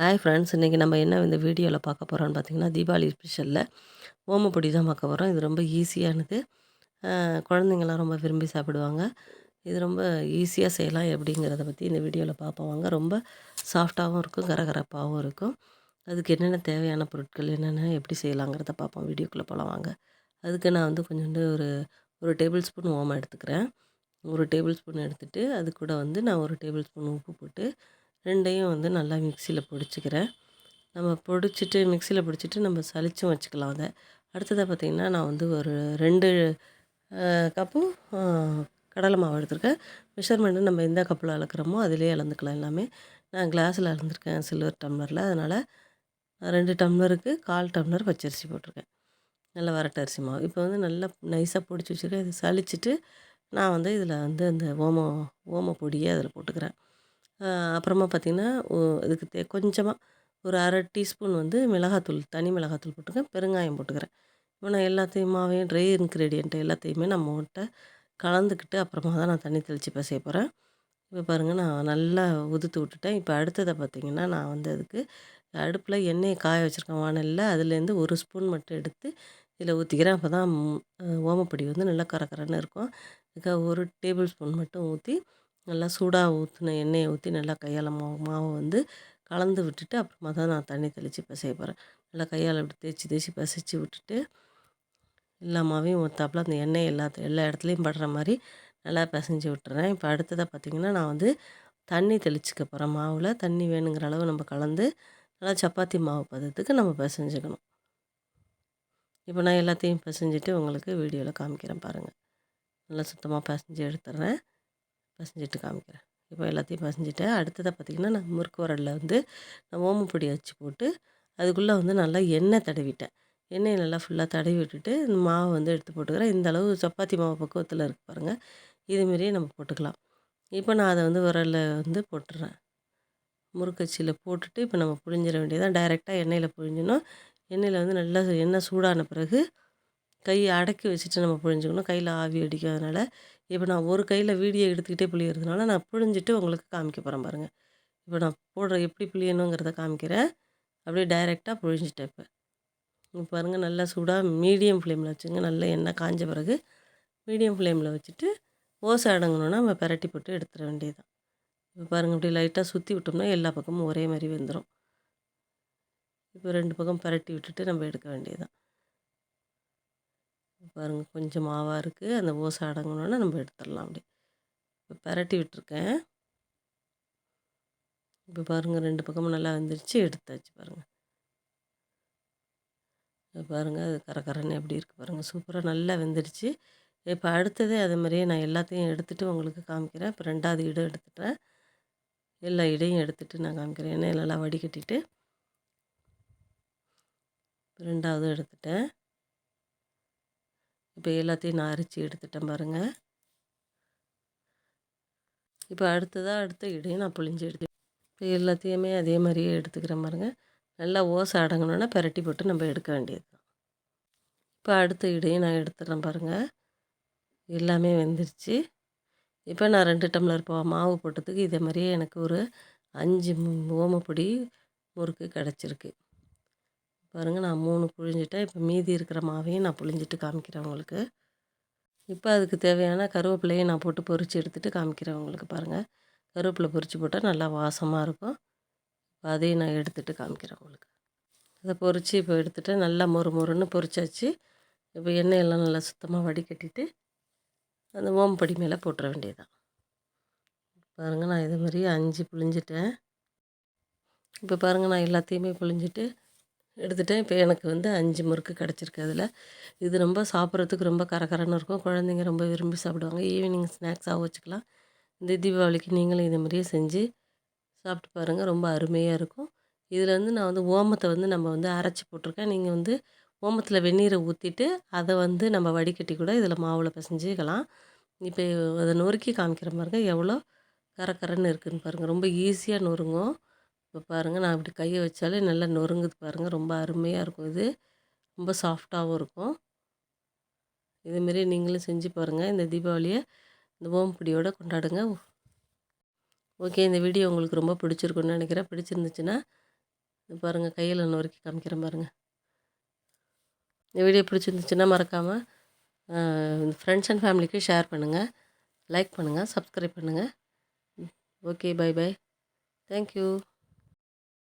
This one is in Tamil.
ஹாய் ஃப்ரெண்ட்ஸ் இன்றைக்கி நம்ம என்ன இந்த வீடியோவில் பார்க்க போகிறோம்னு பார்த்தீங்கன்னா தீபாவளி ஸ்பெஷலில் ஓமப்பொடி தான் பார்க்க போகிறோம் இது ரொம்ப ஈஸியானது குழந்தைங்களாம் ரொம்ப விரும்பி சாப்பிடுவாங்க. இது ரொம்ப ஈஸியாக செய்யலாம். எப்படிங்கிறத பற்றி இந்த வீடியோவில் பார்ப்போம். ரொம்ப சாஃப்டாகவும் இருக்கும் கரகரப்பாகவும் இருக்கும். அதுக்கு என்னென்ன தேவையான பொருட்கள் என்னென்ன எப்படி செய்யலாங்கிறத பார்ப்போம். வீடியோக்குள்ளே போகலாம் வாங்க. அதுக்கு நான் வந்து கொஞ்சோண்டு ஒரு ஒரு டேபிள் ஸ்பூன் ஓமம் எடுத்துக்கிறேன். ஒரு டேபிள் ஸ்பூன் எடுத்துகிட்டு அது கூட வந்து நான் ஒரு டேபிள் ஸ்பூன் உப்பு போட்டு ரெண்டையும் வந்து நல்லா மிக்சியில் பொடிச்சுக்கிறேன். நம்ம பிடிச்சிட்டு மிக்சியில் பிடிச்சிட்டு நம்ம சளிச்சும் வச்சுக்கலாம் அதை. அடுத்ததாக பார்த்திங்கன்னா நான் வந்து ஒரு ரெண்டு கப்பும் கடலை மாவு எடுத்திருக்கேன். மெஷர்மெண்ட்டு நம்ம எந்த கப்பில் அளக்குறோமோ அதிலே அளந்துக்கலாம் எல்லாமே. நான் கிளாஸில் அளந்துருக்கேன் சில்வர் டம்ளரில் அதனால் ரெண்டு டம்ளருக்கு கால் டம்ளர் பச்சரிசி போட்டிருக்கேன். நல்ல வரட்டு அரிசி மாவு. இப்போ வந்து நல்லா நைஸாக பிடிச்சி வச்சுருக்கேன். இது சலிச்சிட்டு நான் வந்து இதில் வந்து அந்த ஓமம் ஓம பொடியை அதில் போட்டுக்கிறேன். அப்புறமா பார்த்திங்கன்னா இதுக்கு தே கொஞ்சமாக ஒரு அரை டீஸ்பூன் வந்து மிளகாத்தூள் தனி மிளகாத்தூள் போட்டுக்கிறேன் பெருங்காயம் போட்டுக்கிறேன். இப்போ நான் எல்லாத்தையும் மாவையும் ட்ரை இன்க்ரீடியண்ட்டு எல்லாத்தையுமே நம்ம மூட்டை கலந்துக்கிட்டு அப்புறமா தான் நான் தண்ணி தெளித்து பிசைய போகிறேன் இப்போ பாருங்கள் நான் நல்லா உதுத்து விட்டுட்டேன். இப்போ அடுத்ததை பார்த்திங்கன்னா நான் வந்து அதுக்கு அடுப்பில் எண்ணெயை காய வச்சுருக்கேன் வானலில். அதுலேருந்து ஒரு ஸ்பூன் மட்டும் எடுத்து இதில் ஊற்றிக்கிறேன் அப்போ தான் ஓமப்பொடி வந்து நல்லா கரக்கரன்னு இருக்கும். அதுக்காக ஒரு டேபிள் ஸ்பூன் மட்டும் ஊற்றி நல்லா சூடாக ஊற்றின எண்ணெயை ஊற்றி நல்லா கையால் மாவு மாவை வந்து கலந்து விட்டுட்டு அப்புறமா தான் நான் தண்ணி தெளித்து பிசைய போகிறேன் நல்லா கையால் இப்படி தேய்ச்சி தேய்ச்சி பிசைச்சி விட்டுட்டு எல்லா மாவையும் ஊற்றாப்புல அந்த எண்ணெய் எல்லா எல்லா இடத்துலையும் படுற மாதிரி நல்லா பிசைஞ்சு விட்டுறேன். இப்போ அடுத்ததாக பார்த்திங்கன்னா நான் வந்து தண்ணி தெளிச்சுக்க போகிறேன் மாவில். தண்ணி வேணுங்கிற அளவு நம்ம கலந்து நல்லா சப்பாத்தி மாவு பதத்துக்கு நம்ம பிசைஞ்சுக்கணும். இப்போ நான் எல்லாத்தையும் பிசைஞ்சிட்டு உங்களுக்கு வீடியோவில் காமிக்கிறேன் பாருங்கள் நல்லா சுத்தமாக பிசைஞ்சு எடுத்துடுறேன் பிசைஞ்சிட்டு காமிக்கிறேன். இப்போ எல்லாத்தையும் பிசைஞ்சிட்டேன் அடுத்ததாக பார்த்திங்கன்னா நான் முறுக்கு உரலில் வந்து நான் ஓமப்பொடி வச்சு போட்டு அதுக்குள்ளே வந்து நல்லா எண்ணெய் தடவிட்டேன். எண்ணெயை நல்லா ஃபுல்லாக தடவி விட்டுட்டு இந்த மாவை வந்து எடுத்து போட்டுக்கிறேன். இந்த அளவு சப்பாத்தி மாவு பக்குவத்தில் இருக்கு பாருங்கள் இதுமாரியே நம்ம போட்டுக்கலாம். இப்போ நான் அதை வந்து உரலில் வந்து போட்டுடுறேன் முறுக்கச்சியில் போட்டுட்டு இப்போ நம்ம புழிஞ்சிட வேண்டியதான் டைரெக்டாக எண்ணெயில் புழிஞ்சணும் எண்ணெயில் வந்து நல்லா எண்ணெய் சூடான பிறகு கையை அடக்கி வச்சுட்டு நம்ம புழிஞ்சுக்கணும். கையில் ஆவி அடிக்காதனால இப்போ நான் ஒரு கையில் வீடியோ எடுத்துக்கிட்டே புளியறதுனால நான் புழிஞ்சிட்டு உங்களுக்கு காமிக்க போகிறேன் பாருங்கள் இப்போ நான் போடுற எப்படி புளியணுங்கிறத காமிக்கிறேன். அப்படியே டைரெக்டாக புழிஞ்சிட்டேன் இப்போ. இப்போ பாருங்கள் நல்லா சூடாக மீடியம் ஃப்ளேமில் வச்சுங்க. நல்லா எண்ணெய் காஞ்ச பிறகு மீடியம் ஃப்ளேமில் வச்சுட்டு ஓசை அடங்கணுன்னா நம்ம பரட்டி போட்டு எடுத்துட வேண்டியதுதான். இப்போ பாருங்கள் இப்படி லைட்டாக சுற்றி விட்டோம்னா எல்லா பக்கமும் ஒரே மாதிரி வெந்துடும் இப்போ ரெண்டு பக்கம் பரட்டி விட்டுட்டு நம்ம எடுக்க வேண்டியதுதான். பாருங்கள் கொஞ்சம் மாவாக இருக்குது அந்த ஓசை அடங்கணுன்னா நம்ம எடுத்துடலாம் அப்படி இப்போ பரட்டி விட்டுருக்கேன். இப்போ பாருங்கள் ரெண்டு பக்கமும் நல்லா வெந்துருச்சு. எடுத்தாச்சு பாருங்கள் இப்போ பாருங்கள் அது கரகரன்னு எப்படி இருக்குது பாருங்கள் சூப்பராக நல்லா வெந்துடுச்சு இப்போ அடுத்ததே அதே மாதிரியே நான் எல்லாத்தையும் எடுத்துகிட்டு உங்களுக்கு காமிக்கிறேன். இப்போ ரெண்டாவது இடம் எடுத்துட்டேன். எல்லா இடையும் எடுத்துகிட்டு நான் காமிக்கிறேன். எண்ணெய் நல்லா வடிகட்டிட்டு. ரெண்டாவது எடுத்துட்டேன். இப்போ எல்லாத்தையும் நான் அரைச்சி எடுத்துட்டேன் பாருங்கள் இப்போ அடுத்ததாக அடுத்த இடையும் நான் புளிஞ்சு எடுத்து இப்போ எல்லாத்தையுமே அதே மாதிரியே எடுத்துக்கிறேன் பாருங்கள் நல்லா ஓசை அடங்கணுன்னா பெரட்டி போட்டு நம்ம எடுக்க வேண்டியது தான் இப்போ அடுத்த இடையும் நான் எடுத்துடுறேன் பாருங்கள் எல்லாமே வெந்துருச்சு. இப்போ நான் ரெண்டு டம்ளர் பா மாவு போட்டதுக்கு இதே மாதிரியே எனக்கு ஒரு அஞ்சு ஓமப்பொடி முறுக்கு கிடச்சிருக்கு. பாருங்கள் நான் மூணு புழிஞ்சிட்டேன். இப்போ மீதி இருக்கிற மாவையும் நான் புழிஞ்சிட்டு காமிக்கிறேன் உங்களுக்கு. இப்போ அதுக்கு தேவையான கருவேப்பிலையும் நான் போட்டு பொறிச்சு எடுத்துகிட்டு காமிக்கிறேன் உங்களுக்கு பாருங்கள் கருவேப்பிலை பொறிச்சு போட்டால் நல்லா வாசமாக இருக்கும். இப்போ அதையும் நான் எடுத்துகிட்டு காமிக்கிறேன் உங்களுக்கு. அதை பொறிச்சு இப்போ எடுத்துகிட்டு நல்லா மொறு மொறுன்னு பொறிச்சாச்சு இப்போ எண்ணெயெல்லாம் நல்லா சுத்தமாக வடிகட்டிட்டு அந்த ஓம்படி மேலே போட்டுற வேண்டியதுதான். பாருங்கள் நான் இது மாதிரி அஞ்சு புழிஞ்சிட்டேன். இப்போ பாருங்கள் நான் எல்லாத்தையுமே புழிஞ்சிட்டு எடுத்துட்டேன். இப்போ எனக்கு வந்து அஞ்சு முறுக்கு கிடச்சிருக்கு அதில். இது ரொம்ப சாப்பிட்றதுக்கு ரொம்ப கரகரன்னு இருக்கும். குழந்தைங்க ரொம்ப விரும்பி சாப்பிடுவாங்க. ஈவினிங் ஸ்நாக்ஸாகவும் வச்சுக்கலாம். இந்த தீபாவளிக்கு நீங்களும் இதை மாதிரியே செஞ்சு சாப்பிட்டு பாருங்கள் ரொம்ப அருமையாக இருக்கும். இதில் வந்து நான் வந்து ஓமத்தை வந்து நம்ம வந்து அரைச்சி போட்டிருக்கேன். நீங்கள் வந்து ஓமத்தில் வெந்நீரை ஊற்றிட்டு அதை வந்து நம்ம வடிகட்டி கூட இதில் மாவில் பிசைஞ்சிக்கலாம். இப்போ அதை நொறுக்கி காமிக்கிற பாருங்க. எவ்வளோ கரகரன்னு இருக்குதுன்னு பாருங்கள் ரொம்ப ஈஸியாக நொறுங்கும். இப்போ பாருங்கள் நான் இப்படி கையை வச்சாலே நல்லா நொறுங்குது பாருங்கள் ரொம்ப அருமையாக இருக்கும் இது. ரொம்ப சாஃப்டாகவும் இருக்கும். இதுமாரி நீங்களும் செஞ்சு பாருங்கள் இந்த தீபாவளியை இந்த ஓம்பொடியோட கொண்டாடுங்க. ஓகே இந்த வீடியோ உங்களுக்கு ரொம்ப பிடிச்சிருக்குன்னு நினைக்கிறேன். பிடிச்சிருந்துச்சுன்னா பாருங்கள் கையில் நொறுக்கி காமிக்கிறேன் பாருங்கள் இந்த வீடியோ பிடிச்சிருந்துச்சுன்னா மறக்காமல் ஃப்ரெண்ட்ஸ் அண்ட் ஃபேமிலிக்கு ஷேர் பண்ணுங்கள் லைக் பண்ணுங்கள் சப்ஸ்கிரைப் பண்ணுங்கள் okay bye bye thank you